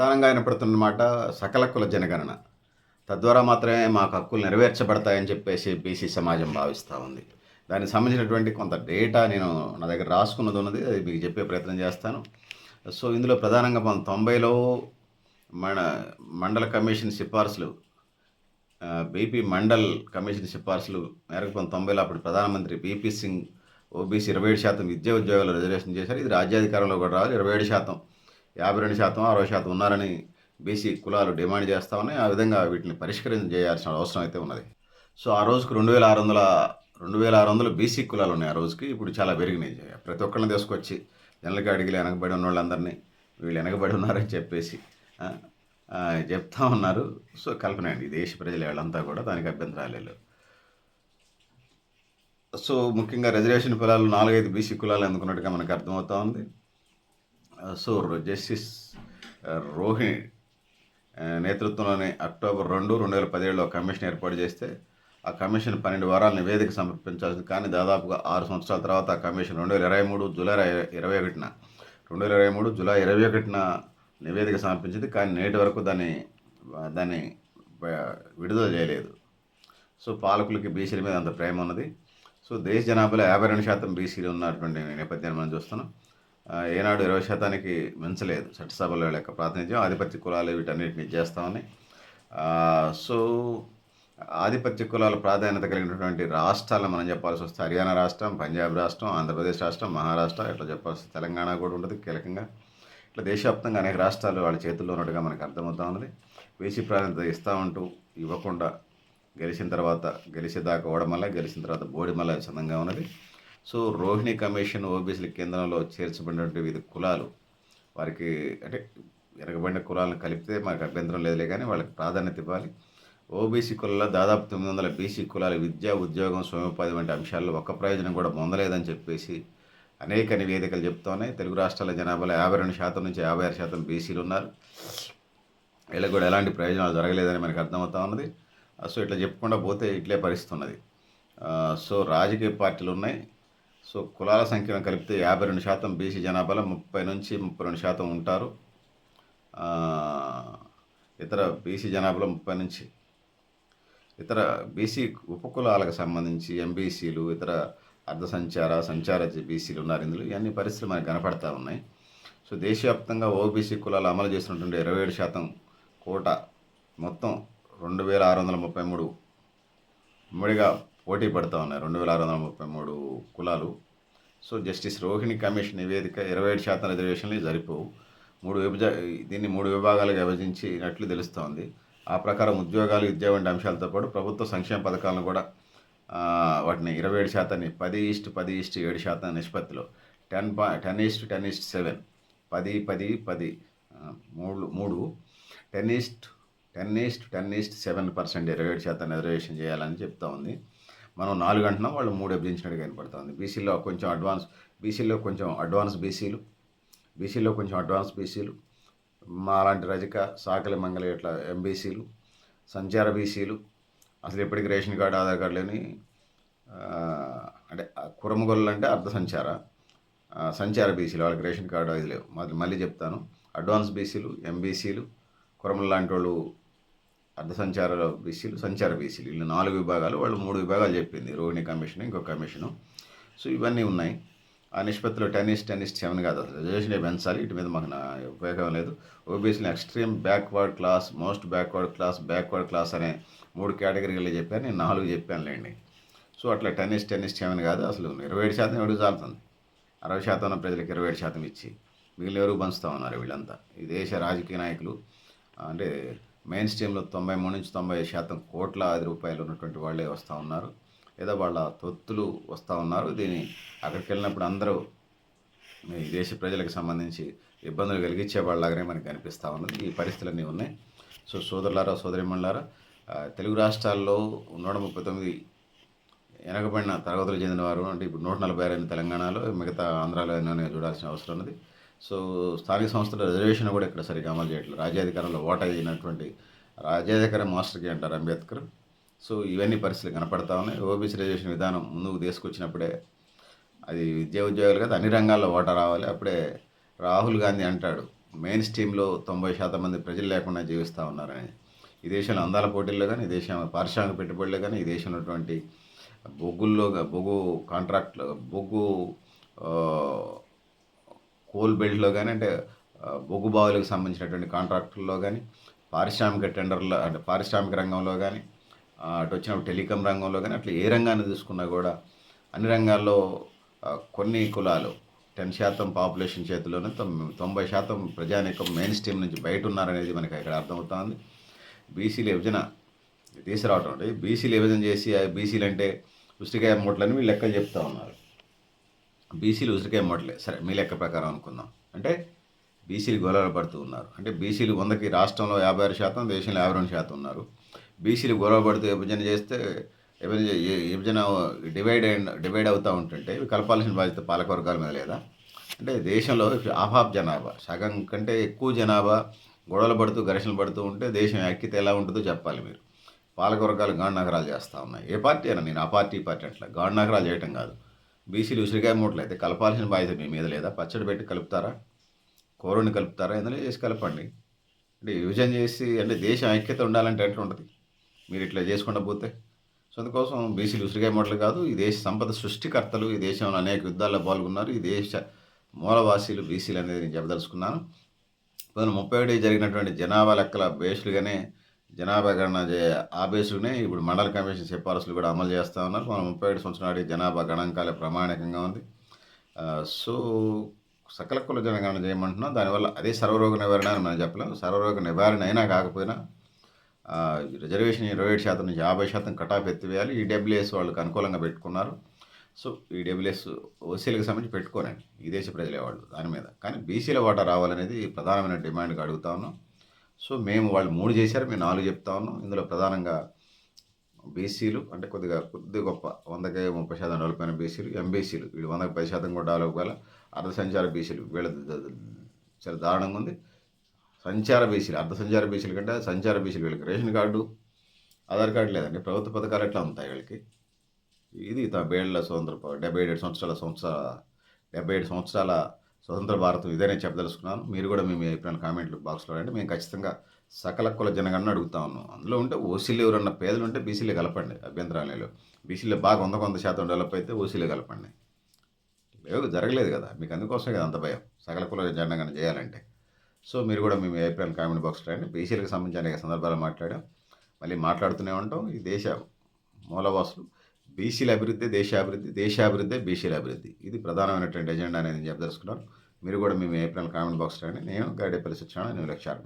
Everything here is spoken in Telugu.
ప్రధానంగా వినపడుతున్నమాట సకల కుల జనగణన. తద్వారా మాత్రమే మాకు హక్కులు నెరవేర్చబడతాయని చెప్పేసి బీసీ సమాజం భావిస్తూ ఉంది. దానికి సంబంధించినటువంటి కొంత డేటా నేను నా దగ్గర రాసుకున్నది ఉన్నది అది మీకు చెప్పే ప్రయత్నం చేస్తాను. సో ఇందులో ప్రధానంగా మన తొంభైలో మన మండల కమిషన్ సిఫార్సులు బీపీ మండల్ కమిషన్ సిఫార్సులు మేరకు పంతొమ్మిది తొంభైలో అప్పుడు ప్రధానమంత్రి బీపీ సింగ్ ఓబీసీ ఇరవై ఏడు శాతం విద్యా ఉద్యోగాలు రిజర్వేషన్ చేశారు. ఇది రాజ్యాధికారంలో కూడా రావాలి. ఇరవై ఏడు శాతం యాభై రెండు శాతం అరవై శాతం ఉన్నారని బీసీ కులాలు డిమాండ్ చేస్తా ఉన్నాయి. ఆ విధంగా వీటిని పరిష్కరించేయాల్సిన అవసరం అయితే ఉన్నది. సో ఆ రోజుకు రెండు వేల ఆరు వందల రెండు వేల ఆరు వందలు బీసీ కులాలు ఉన్నాయి ఆ రోజుకి. ఇప్పుడు చాలా పెరిగినాయి. ప్రతి ఒక్కరిని తీసుకొచ్చి జనరల్ అడిగి వెనకబడి ఉన్న వాళ్ళందరినీ వీళ్ళు వెనకబడి ఉన్నారని చెప్పేసి చెప్తా ఉన్నారు. సో కల్పన అండి. దేశ ప్రజలు వాళ్ళంతా కూడా దానికి అభ్యంతరాలు రాలేదు సో ముఖ్యంగా రిజర్వేషన్ కులాలు నాలుగైదు బీసీ కులాలు అందుకున్నట్టుగా మనకు అర్థమవుతా ఉంది. సో జస్టిస్ రోహిణి ఆ, నేతృత్వంలోని అక్టోబర్ రెండు రెండు వేల పదిహేడులో కమిషన్ ఏర్పాటు చేస్తే ఆ కమిషన్ పన్నెండు వారాల నివేదిక సమర్పించాల్సింది. కానీ దాదాపుగా ఆరు సంవత్సరాల తర్వాత ఆ కమిషన్ రెండు వేల ఇరవై మూడు జూలై ఇరవై ఒకటిన రెండు వేల ఇరవై మూడు జూలై ఇరవై ఒకటిన నివేదిక సమర్పించింది. కానీ నేటి వరకు దాన్ని దాన్ని విడుదల చేయలేదు. సో పాలకులకి బీసీల మీద అంత ప్రేమ ఉన్నది. సో దేశ జనాభాలో యాభై రెండు శాతం బీసీలు ఉన్నటువంటి నేపథ్యాన్ని మనం చూస్తున్నాం. ఏనాడు ఇరవై శాతానికి మించలేదు చట్టసభల యొక్క ప్రాతినిధ్యం. ఆధిపత్య కులాలు వీటన్నిటిని చేస్తామని. సో ఆధిపత్య కులాల ప్రాధాన్యత కలిగినటువంటి రాష్ట్రాలను మనం చెప్పాల్సి వస్తే హర్యానా రాష్ట్రం పంజాబ్ రాష్ట్రం ఆంధ్రప్రదేశ్ రాష్ట్రం మహారాష్ట్ర ఇట్లా చెప్పాల్సి తెలంగాణ కూడా ఉంటుంది కీలకంగా. ఇట్లా దేశవ్యాప్తంగా అనేక రాష్ట్రాలు వాళ్ళ చేతుల్లో ఉన్నట్టుగా మనకు అర్థమవుతా ఉన్నది. బీసీ ప్రాధాన్యత ఇస్తామంటూ ఇవ్వకుండా గెలిచిన తర్వాత గెలిచేదాకా ఓడమల్ల గెలిచిన తర్వాత బోడిమల్ల చందంగా ఉన్నది. సో రోహిణి కమిషన్ ఓబీసీల కేంద్రంలో చేర్చబడినటువంటి వివిధ కులాలు వారికి అంటే వెనకబడిన కులాలను కలిపితే మనకు అభ్యంతరం లేదులే కానీ వాళ్ళకి ప్రాధాన్యత ఇవ్వాలి. ఓబీసీ కులాల్లో దాదాపు తొమ్మిది వందల బీసీ కులాలు విద్య ఉద్యోగం స్వయంపాధి వంటి అంశాల్లో ఒక్క ప్రయోజనం కూడా పొందలేదని చెప్పేసి అనేక నివేదికలు చెప్తున్నాయి. తెలుగు రాష్ట్రాల జనాభాలో యాభై రెండు శాతం నుంచి యాభై ఆరు శాతం బీసీలు ఉన్నారు. వీళ్ళకి కూడా ఎలాంటి ప్రయోజనాలు జరగలేదని మనకు అర్థమవుతా ఉన్నది. సో ఇట్లా చెప్పకుండా పోతే ఇట్లే పరిస్థితి ఉన్నది సో రాజకీయ పార్టీలు ఉన్నాయి. సో కులాల సంఖ్యను కలిపితే యాభై రెండు శాతం బీసీ జనాభాలో ముప్పై నుంచి ముప్పై రెండు శాతం ఉంటారు. ఇతర బీసీ జనాభాలో ముప్పై నుంచి ఇతర బీసీ ఉపకులాలకు సంబంధించి ఎంబీసీలు ఇతర అర్ధ సంచార సంచార బీసీలు ఉన్నారు ఇందులో. ఇవన్నీ పరిస్థితులు మనకు కనపడతా ఉన్నాయి. సో దేశవ్యాప్తంగా ఓబీసీ కులాలు అమలు చేసినటువంటి ఇరవై ఏడు శాతం కోట మొత్తం రెండు వేల ఆరు వందల ముప్పై మూడు ఉమ్మడిగా పోటీ పడుతూ ఉన్నాయి. రెండు వేల ఆరు వందల ముప్పై మూడు కులాలు. సో జస్టిస్ రోహిణి కమిషన్ నివేదిక ఇరవై ఏడు శాతం రిజర్వేషన్లు జరిపోవు మూడు విభజ దీన్ని మూడు విభాగాలుగా విభజించినట్లు తెలుస్తోంది. ఆ ప్రకారం ఉద్యోగాలు విద్య వంటి అంశాలతో పాటు ప్రభుత్వ సంక్షేమ పథకాలను కూడా వాటిని ఇరవై ఏడు శాతాన్ని పది ఈస్ట్ పది ఈస్ట్ ఏడు శాతం నిష్పత్తిలో. టెన్ పా ten is to ten is to seven. పది పది పది మూడు మూడు. Ten is to ten is to ten is to seven percent ఇరవై ఏడు శాతం రిజర్వేషన్ చేయాలని చెప్తా ఉంది. మనం నాలుగు అంటున్నాం వాళ్ళు మూడు విభజించినట్టుగా కనపడుతుంది. బీసీలో కొంచెం అడ్వాన్స్ బీసీలో కొంచెం అడ్వాన్స్ బీసీలు బీసీలో కొంచెం అడ్వాన్స్ బీసీలు మా అలాంటి రజక సాకలి మంగళ ఇట్లా ఎంబీసీలు సంచార బీసీలు అసలు ఎప్పటికీ రేషన్ కార్డు ఆధార్ కార్డు లేని అంటే కురమగొల్లు అంటే అర్ధ సంచార సంచార బీసీలు వాళ్ళకి రేషన్ కార్డు అది లేవు. మళ్ళీ మళ్ళీ చెప్తాను. అడ్వాన్స్ బీసీలు ఎంబీసీలు కురమలు లాంటి వాళ్ళు అర్ధ సంచార బీసీలు సంచార బీసీలు. వీళ్ళు నాలుగు విభాగాలు వాళ్ళు మూడు విభాగాలు చెప్పింది. రోహిణి కమిషన్ ఇంకో కమిషను. సో ఇవన్నీ ఉన్నాయి. ఆ నిష్పత్తిలో టెన్నిస్ టెన్నిస్ సెవెన్ కాదు అసలు. రిజర్వేషన్ పెంచాలి? ఇటు మీద మాకు నా ఉపయోగం లేదు. ఓబీసీని extreme backward class most backward class backward class అనే మూడు కేటగిరీలు చెప్పాను నేను నాలుగు చెప్పానులేండి సో అట్లా ten is ten is seven కాదు. అసలు ఇరవై ఏడు శాతం ఎవరికి చాలుతుంది అరవై శాతం ప్రజలకు ఇరవై ఏడు శాతం ఇచ్చి మిగిలిన ఎవరు పంచుతా ఉన్నారు వీళ్ళంతా? ఈ దేశ రాజకీయ నాయకులు. అంటే మెయిన్ స్ట్రీమ్లో తొంభై మూడు నుంచి తొంభై శాతం కోట్లాది రూపాయలు ఉన్నటువంటి వాళ్ళే వస్తూ ఉన్నారు. లేదా వాళ్ళ తొత్తులు వస్తూ ఉన్నారు. దీన్ని అక్కడికి వెళ్ళినప్పుడు అందరూ ఈ దేశ ప్రజలకు సంబంధించి ఇబ్బందులు కలిగించే వాళ్ళలాగానే మనకి కనిపిస్తూ ఉన్నది. ఈ పరిస్థితులన్నీ ఉన్నాయి. సో సోదరులారా సోదరిమణులారా తెలుగు రాష్ట్రాల్లో నూట ముప్పై తొమ్మిది వెనకబడిన తరగతులు చెందిన వారు అంటే ఇప్పుడు నూట నలభై ఆరు తెలంగాణలో మిగతా ఆంధ్రాలో ఎన్నో చూడాల్సిన అవసరం ఉన్నది. సో స్థానిక సంస్థల రిజర్వేషన్ కూడా ఇక్కడ సరిగ్గా అమలు చేయట్లేదు. రాజ్యాధికారంలో ఓట అయినటువంటి రాజ్యాధికార మాస్టర్కి అంటారు అంబేద్కర్. సో ఇవన్నీ పరిస్థితులు కనపడతా ఉన్నాయి. ఓబీసీ రిజర్వేషన్ విధానం ముందుకు తీసుకొచ్చినప్పుడే అది విద్యా ఉద్యోగాలు కదా అన్ని రంగాల్లో ఓట రావాలి. అప్పుడే రాహుల్ గాంధీ అంటాడు మెయిన్ స్ట్రీమ్లో తొంభై శాతం మంది ప్రజలు లేకుండా జీవిస్తూ ఉన్నారని. ఈ దేశంలో అందాల పోటీల్లో కానీ ఈ దేశం పారిశ్రామిక పెట్టుబడులు కానీ ఈ దేశంలో ఉన్నటువంటి బొగ్గుల్లో బొగ్గు కాంట్రాక్ట్ బొగ్గు కోల్ బెల్ట్లో కానీ అంటే ఆ, బొగ్గు బావులకు సంబంధించినటువంటి కాంట్రాక్టుల్లో కానీ పారిశ్రామిక టెండర్ల అంటే పారిశ్రామిక రంగంలో కానీ అటు వచ్చిన టెలికాం రంగంలో కానీ అట్లా ఏ రంగాన్ని తీసుకున్నా కూడా అన్ని రంగాల్లో కొన్ని కులాలు టెన్ శాతం పాపులేషన్ చేతిలోనే తొంభై శాతం ప్రజానికం మెయిన్ స్ట్రీమ్ నుంచి బయట ఉన్నారనేది మనకి ఇక్కడ అర్థమవుతుంది. బీసీల విభజన తీసుకురావటం అంటే బీసీలు విభజన చేసి బీసీలు అంటే ఉసిరికాయ మూటలని వీళ్ళు లెక్కలు చెప్తా ఉన్నారు. బీసీలు ఉసిరికాయ మూటలే సరే మీ లెక్క ప్రకారం అనుకుందాం. అంటే బీసీలు గొడవలు పడుతూ ఉన్నారు. అంటే బీసీలు వందకి రాష్ట్రంలో యాభై ఆరు శాతం దేశంలో యాభై రెండు శాతం ఉన్నారు. బీసీలు గొడవ పడుతూ విభజన చేస్తే విభజన విభజన డివైడ్ అండ్ డివైడ్ అవుతూ ఉంటుంటే ఇవి కలపాల్సిన బాధ్యత పాలకవర్గాల మీద లేదా? అంటే దేశంలో ఆహాబ్ జనాభా సగం కంటే ఎక్కువ జనాభా గొడవలు పడుతూ ఘర్షణలు పడుతూ ఉంటే దేశం ఐక్యత ఎలా ఉంటుందో చెప్పాలి మీరు. పాలకవర్గాలు గాఢ నగరాలు చేస్తూ ఉన్నాయి. ఏ పార్టీ అయినా నేను ఆ పార్టీ పార్టీ అట్లా. గాఢ నగరాలు చేయటం కాదు. బీసీలు ఉసిరికాయ మూటలు అయితే కలపాల్సిన బాధ్యత మీ మీద లేదా? పచ్చడి పెట్టి కలుపుతారా? కూరని కలుపుతారా? ఎందులో చేసి కలపండి. అంటే విభజన చేసి అంటే దేశం ఐక్యత ఉండాలంటే ఎట్లా ఉంటుంది? మీరు ఇట్లా చేసుకుండా పోతే. సో అందుకోసం బీసీలు ఉసిరికాయ మూటలు కాదు ఈ దేశ సంపద సృష్టికర్తలు ఈ దేశంలో అనేక యుద్ధాల్లో పాల్గొన్నారు. ఈ దేశ మూలవాసీలు బీసీలు అనేది నేను చెప్పదలుచుకున్నాను. ముప్పై ఒకటి జరిగినటువంటి జనాభా లెక్కల బేస్లుగానే జనాభా గణన చే ఆ ఇప్పుడు మండల కమిషన్ సిఫారసులు కూడా అమలు చేస్తూ ఉన్నారు. మనం ముప్పై ఏడు సంవత్సరం నాటి జనాభా గణాంకాలే ప్రామాణికంగా ఉంది. సో సకల కుల జనగణన చేయమంటున్నాం. దానివల్ల అదే సర్వరోగ నివారణ అని మనం చెప్పలేము సర్వరోగ నివారణ అయినా కాకపోయినా రిజర్వేషన్ ఇరవై ఏడు శాతం నుంచి యాభై శాతం కటాఫ్ ఎత్తివేయాలి. ఈడబ్ల్యూఎస్ వాళ్ళకి అనుకూలంగా పెట్టుకున్నారు. సో ఈడబ్ల్యూఎస్ ఓసీలకు సంబంధించి పెట్టుకోనండి. ఈ దేశ ప్రజలే వాళ్ళు దాని మీద. కానీ బీసీల వాటా రావాలనేది ప్రధానమైన డిమాండ్గా అడుగుతా ఉన్నాం. సో మేము వాళ్ళు మూడు చేశారు మేము నాలుగు చెప్తా ఉన్నాం. ఇందులో ప్రధానంగా బీసీలు అంటే కొద్దిగా కొద్ది గొప్ప వందకి ముప్పై శాతం డెవలప్ అయిన బీసీలు ఎంబీసీలు. వీళ్ళు వందకి పది శాతం కూడా డెవలప్ కాల. అర్ధ సంచార బీసీలు వీళ్ళ చాలా దారుణంగా ఉంది. సంచార బీసీలు అర్ధ సంచార బీసీలు కంటే సంచార బీసీలు వీళ్ళకి రేషన్ కార్డు ఆధార్ కార్డు లేదండి. ప్రభుత్వ పథకాలు ఎట్లా ఉంటాయి వీళ్ళకి? ఇది డెబ్బేళ్ళ స్వతంత్ర డెబ్బై ఏడు సంవత్సరాల సంవత్సర డెబ్బై ఏడు సంవత్సరాల స్వతంత్ర భారతం ఇదేనే చెప్పదలుచుకున్నాను. మీరు కూడా మేము ఎప్పుడైనా కామెంట్లు బాక్స్లో రండి మేము ఖచ్చితంగా సకల కుల జనగణన అడుగుతా ఉన్నాం. అందులో ఉంటే ఓసీలు ఎవరన్నా పేదలు ఉంటే బీసీలే కలపండి అభ్యంతరాలు బీసీలో బాగా వంద కొంత శాతం డెవలప్ అయితే ఓసీలే కలపండి. లేదు జరగలేదు కదా. మీకు అందుకోసమే కదా అంత భయం. సకల కుల జనగణన చేయాలంటే. సో మీరు కూడా మేము ఏప్రిల్ కామెంట్ బాక్స్ రండి బీసీలకు సంబంధించి అనేక సందర్భాలు మాట్లాడాం. మళ్ళీ మాట్లాడుతూనే ఉంటాం. ఈ దేశ మూలవాసులు బీసీల అభివృద్ధి దేశాభివృద్ధి దేశాభివృద్ధి బీసీల అభివృద్ధి. ఇది ప్రధానమైనటువంటి ఎజెండా అనేది నేను చెప్పదలుచుకున్నాను. మీరు కూడా మేము ఏప్రిల్ కామెంట్ బాక్స్ రాని నేను గైడే పరిస్థితి నేను లక్ష్యాలు